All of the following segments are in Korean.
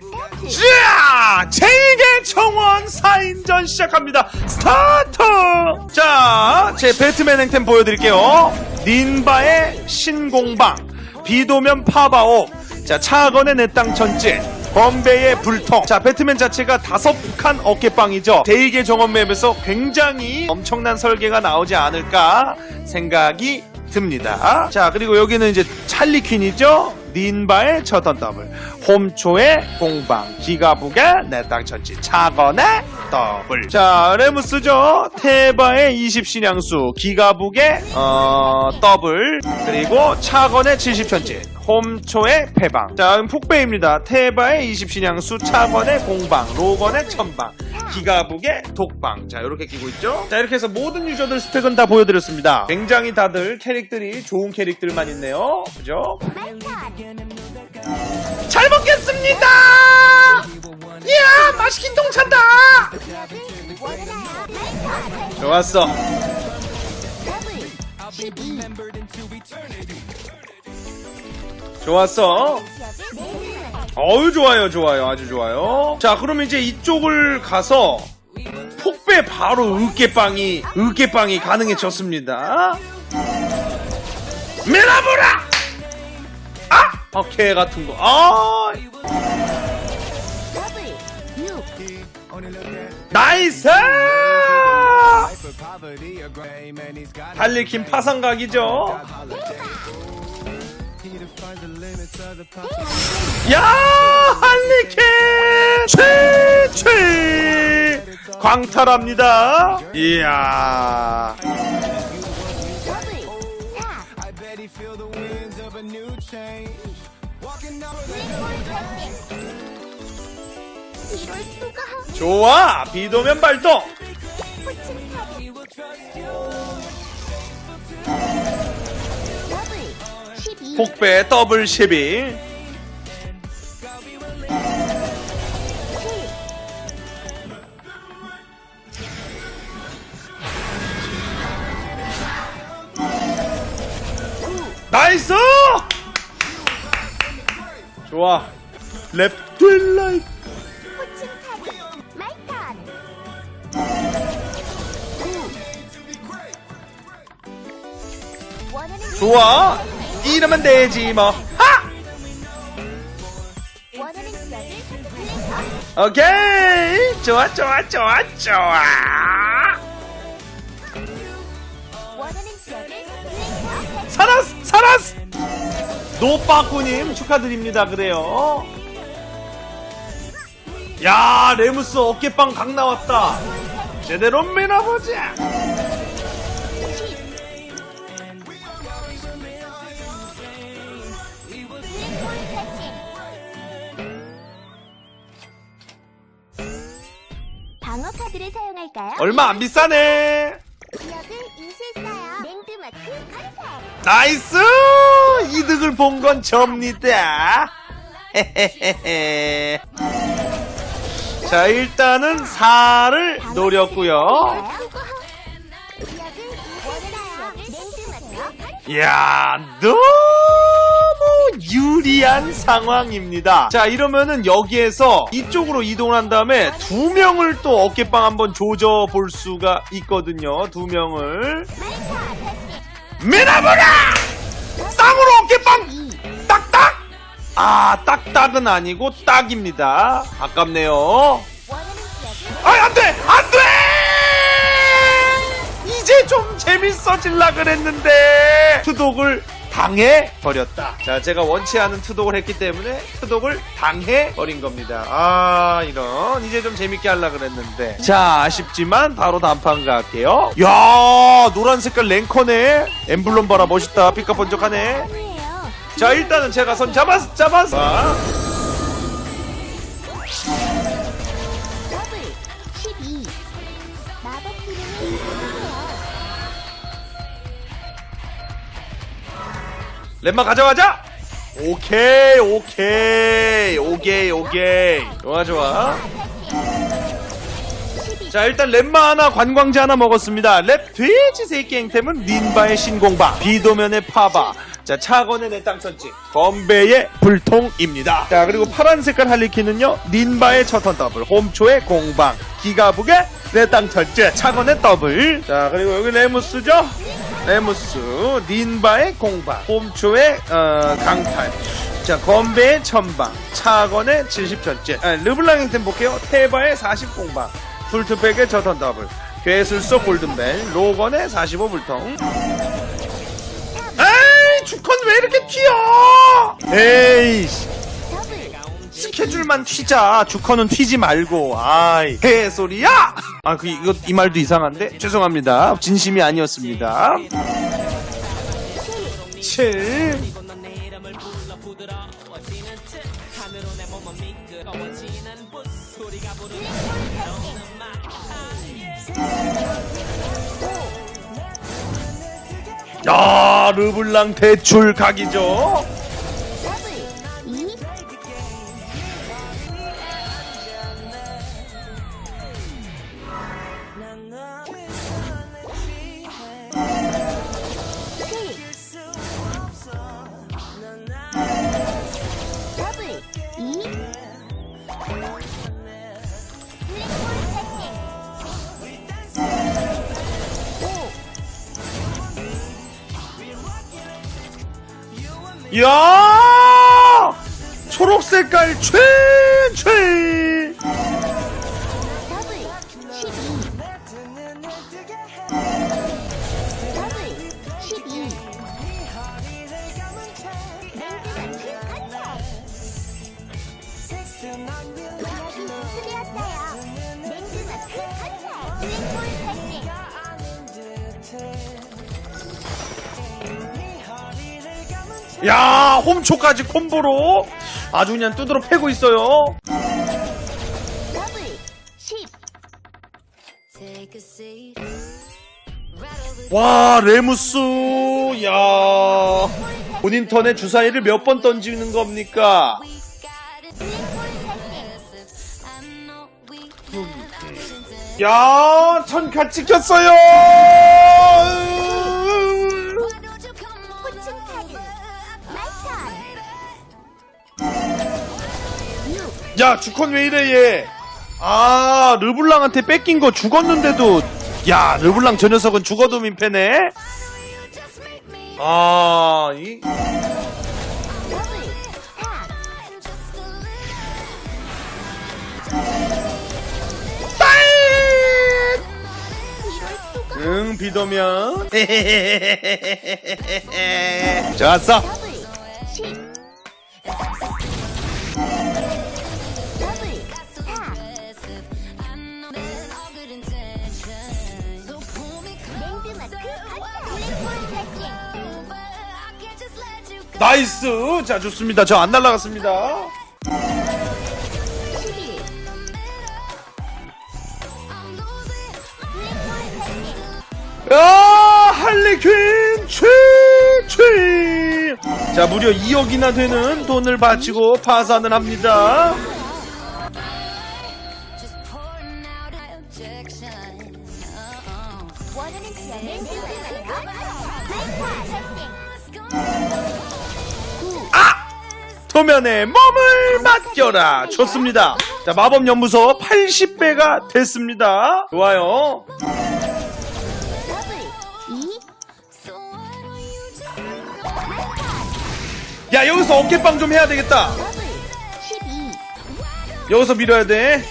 자, 제2계 청원 4인전 시작합니다. 스타트! 자, 제 배트맨 행템 보여드릴게요. 닌바의 신공방, 비도면 파바옥, 자, 차건의 내땅 전진, 범베의 불통. 자, 배트맨 자체가 다섯 칸 어깨빵이죠. 제2계 정원 맵에서 굉장히 엄청난 설계가 나오지 않을까 생각이 듭니다. 자, 그리고 여기는 이제 찰리 퀸이죠. 닌바의 첫턴 더블, 홈초의 공방, 기가북의 내땅 전지, 차건의 더블. 자, 레무스죠. 테바의 20신양수, 기가북의 어, 더블, 그리고 차건의 70전지, 홈초의 패방. 자, 그럼 폭배입니다. 테바의 20신양수, 차건의 공방, 로건의 천방, 기가북의 독방. 자, 이렇게 끼고 있죠. 자, 이렇게 해서 모든 유저들 스펙은 다 보여드렸습니다. 굉장히 다들 캐릭들이 좋은 캐릭들만 있네요. 그죠? 잘 먹겠습니다! 이야, 맛있긴 똥찬다! 좋았어. 좋았어. 어유 좋아요, 좋아요, 아주 좋아요. 자, 그럼 이제 이쪽을 가서 폭배 바로 으깨빵이 으깨빵이 가능해졌습니다. 메라보라! 아, 어케 같은 거. 아, 나이스! 달리킨 파상각이죠. 야, 할리퀸 최최 광탈합니다. 이야. 좋아, 비도면 발동. 더블 12 폭배 더블 12. 나이스! 좋아. 랩딜라이트. 호칭타기 말탄 원하는 좋아. 이러면 되지 뭐. 하! 오케이. 좋아, 좋아, 좋아, 좋아. 살았어, 살았어. 노빠꾸님 축하드립니다. 그래요. 야, 레무스 어깨빵 각 나왔다. 제대로 밀어보자. 카드를 사용할까요? 얼마 안 비싸네. 지역을 인수했어요. 랜드마크 건설. 나이스! 이득을 본 건 접니다. 헤헤헤헤. 자, 일단은 4를 노렸고요. 랜드마크 건설. 이야, 너무 유리한 상황입니다. 자, 이러면은 여기에서 이쪽으로 이동한 다음에 두 명을 또 어깨빵 한번 조져 볼 수가 있거든요. 두 명을. 미나무라! 쌍으로 어깨빵! 딱딱! 아, 딱딱은 아니고 딱입니다. 아깝네요. 아, 안 돼! 안 돼! 이제 좀 재밌어질라 그랬는데, 투독을 당해 버렸다. 자, 제가 원치 않은 투독을 했기 때문에 투독을 당해 버린 겁니다. 아, 이런. 이제 좀 재밌게 하려 그랬는데. 자, 아쉽지만 바로 단판 갈게요. 야, 노란 색깔 랭커네. 엠블럼 봐라, 멋있다. 삐까번쩍하네. 아니에요. 자, 일단은 제가 손 잡았어, 잡았어. Lem마 가져가자! 오케이, 오케이, 오케이, 오케이. 좋아, 좋아. 자, 일단 lem마 하나, 관광지 하나 먹었습니다. 랩 돼지 새끼 행템은 닌바의 신공바, 비도면의 파바, 자, 차건의 내땅 천지, 건배의 불통입니다. 자, 그리고 파란 색깔 할리퀸은요, 닌바의 첫턴 더블, 홈초의 공방, 기가북의 내땅 천지, 차건의 더블. 자, 그리고 여기 레무스죠? 레무스, 닌바의 공방, 홈초의 어, 강탈. 자, 건배의 천방, 차건의 70천째, 아, 르블랑 행템 볼게요. 테바의 40공방, 풀트백의 저턴 더블, 괴술소 골든벨, 로건의 45불통. 에이, 주컨 왜 이렇게 튀어? 에이씨. 스케줄만 튀자. 주컨은 튀지 말고. 아이, 개소리야! 아, 그, 이거, 이 말도 이상한데? 죄송합니다. 진심이 아니었습니다. 7. 야, 르블랑 대출 각이죠? 야! 초록 색깔 최최 야 홈초까지 콤보로 아주 그냥 두드러 패고 있어요 더블 10 Take a seat. 와 레무스 야 본인 턴에 주사위를 몇 번 던지는 겁니까. 야 천카 찍혔어요 야 주컨 왜 이래 얘 아 르블랑한테 뺏긴 거 죽었는데도. 야 르블랑 저 녀석은 죽어도 민폐네. You just make me 아이? 더블 4 just a little. 이럴 수가 응 비도면 좋았어 나이스. 자 좋습니다. 저 안 날라갔습니다. 11 I'm losing. 링골 패싱 야 할리퀸 최최 자 무려 2억이나 되는 돈을 바치고 파산을 합니다 도면에 몸을 맡겨라. 좋습니다. 자 마법 연무소 80배가 됐습니다. 좋아요. 더블 2 So why don't you just 마이턴 야 여기서 어깨빵 좀 해야 되겠다. 더블 12 여기서 밀어야 돼.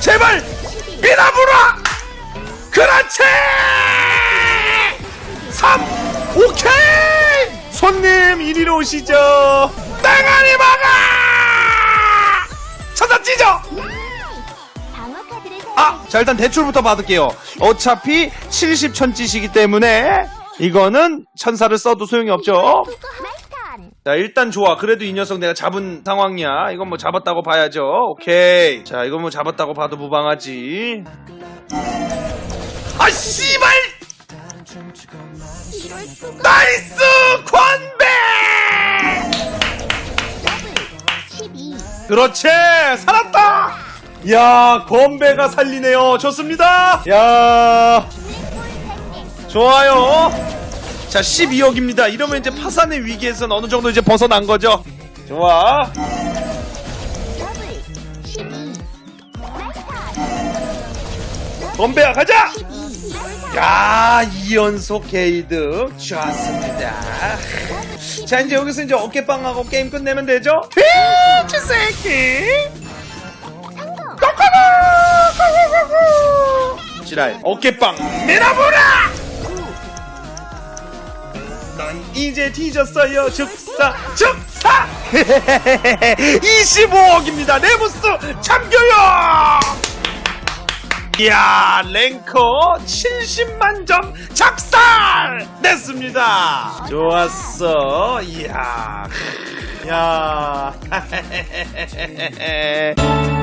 제발! 12 밀어보라 그렇지 3 오케이 손님 이리로 오시죠 땅아리 막아 찾아 찢어 아, 자 일단 대출부터 받을게요. 어차피 70천지시기 때문에 이거는 천사를 써도 소용이 없죠. 자 일단 좋아. 그래도 이 녀석 내가 잡은 상황이야. 이건 뭐 잡았다고 봐야죠. 오케이. 자 이건 뭐 잡았다고 봐도 무방하지. 아 씨발! 이럴 수가 나이스 12 그렇지 살았다. 야, 건배가 살리네요. 좋습니다. 야, 좋아요. 자, 12억입니다. 이러면 이제 파산의 위기에서는 어느 정도 이제 벗어난 거죠. 좋아. 더블 12 건배야, 가자! 12 야, 2연속 게이드. 좋았습니다. 자, 이제 여기서 이제 어깨빵하고 게임 끝내면 되죠? 피치 새끼! 지랄, 어깨빵, 내놔보라! 넌 이제 뒤졌어요, 즉사, 즉사! 25억입니다, 네무스 참교육! 이야 랭커 70만 점 작살! 됐습니다. 좋았어. 이야 야